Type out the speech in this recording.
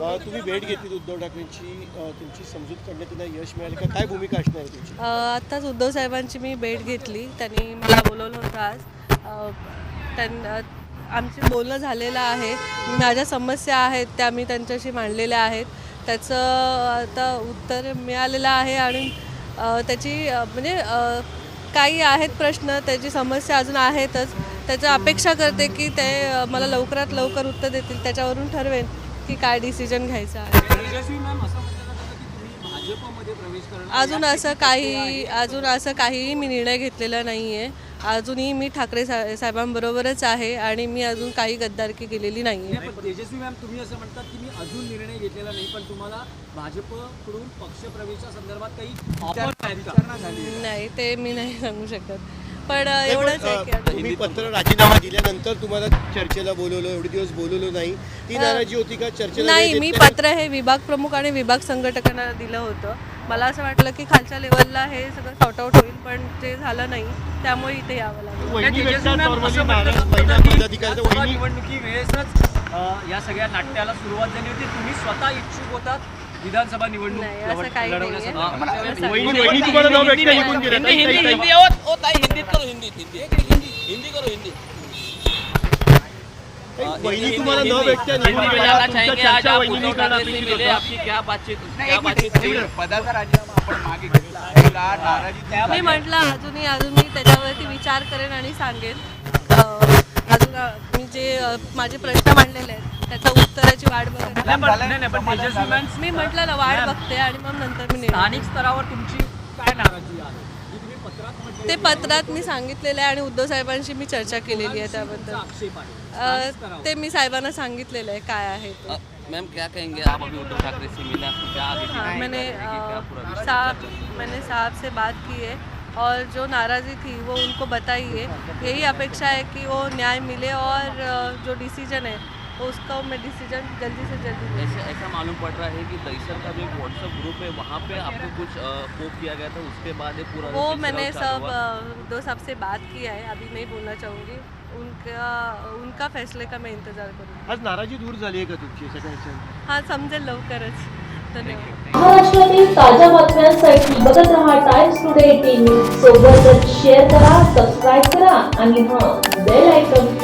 भेट घेतली उद्धव ठाकरेंची तुमची समजूत काढण्यात त्यांना यश मिळालं का? काय भूमिका असणार तुमची? आत्ताच उद्धव साहेबांची मी भेट घेतली. त्यांनी मला बोलवलं होतं आज. त्यां आमचे बोलणं झालेलं आहे. माझ्या समस्या आहेत त्या मी त्यांच्याशी मांडलेल्या आहेत. त्याचं आता उत्तर मिळालेलं आहे आणि त्याची म्हणजे काही आहेत प्रश्न त्याची समस्या अजून आहेतच. त्याचं अपेक्षा करते की ते मला लवकरात लवकर उत्तर देतील. त्याच्यावरून ठरवेन. की काय डिसिजन घ्यायचं आहे. तेजस्वी मॅम असं म्हटलं जातं की तुम्ही भाजपमध्ये प्रवेश करणार अजून असं काही अजून असं काहीही मी निर्णय घेतलेला नाही आहे अजूनही मी ठाकरे सा साहेबांबरोबरच आहे आणि मी अजून काही गद्दारकी केलेली नाही आहे नाही, पण तेजस्वी मॅम तुम्ही असं म्हणतात की मी अजून निर्णय घेतलेला नाही पण तुम्हाला भाजपकडून पक्षप्रवेशा संदर्भात काही ऑफर आहेत का नाही ते मी नाही सांगू शकत. पण एवढंच आहे की तुम्ही पत्र राजीनामा दिल्यानंतर तुम्हाला चर्चेला बोलवलं एवढे दिवस बोलवलं नाही. ती नाराजी होती का चर्चेला नाही मी? पत्र हे विभाग प्रमुख आणि विभाग संघटकांना दिलं होतं. मला असं वाटलं की खालच्या लेवलला हे सगळं सॉर्ट आउट होईल पण ते झालं नाही. त्यामुळे इथे यावं लागलं. निवडणुकी वेळेसच या सगळ्या नाट्याला सुरुवात झाली होती. तुम्ही स्वतः इच्छुक होतात विधानसभा निवडणूक नाही, असं लढ- काही नाहीये. लढवण्यासाठी वहिनी वहिनी तुम्हाला निघून ताई हिंदी. हिंदी. करो हिंदी. वहिनी तुम्हाला न निघून में म्हटलं अजूनही अजून मी त्याच्यावरती विचार करेन आणि सांगेन. अजून मी जे माझे प्रश्न मांडलेले आहेत त्याच्या उत्तराची वाट बघत मी म्हटलं ना वाट बघते आणि मग नंतर मी स्थानिक स्तरावर तुमची काय नाराजी आहे? ते पत्रात मी सांगितलेलं आहे आणि उद्धव साहेबांशी मी चर्चा केलेली आहे त्याबद्दल. अं, ते मी साहेबांना सांगितलेलं आहे काय आहे ते. मैम क्या कहेंगे आप अभी उद्धव ठाकरे से मिले? आपको क्या आगे की हाँ, मैंने रहेगी? क्या अ, पूरा विषय साहब? मैंने साहब से बात की है और जो नाराज़ी थी वो उनको बताई है। यही अपेक्षा है कि वो न्याय मिले और अ, जो डिसीजन है उसका मैं डिसीज़न जल्दी से जल्दी दूँ। ऐसे ऐसा मालूम पड़ रहा है कि दईसर का जो एक व्हाट्सएप ग्रुप है वहाँ पे आपको कुछ पोक किया गया था उसके बाद ये पूरा वो मैंने सब। अ, साहब से बात किया है अभी नहीं बोलना चाहूँगी। उनका उनका फैसले का मैं इंतज़ार करूँगी। आज नाराजी दूर झाली आहे का तुमची हाँ समझेल लवकरच। धन्यवाद। महाराष्ट्रातील ताज्या बातम्यांसाठी बघत रहा टाइम्स टुडे सोबतच शेअर करा सबस्क्राईब करा आणि हाँ बेल आयकॉन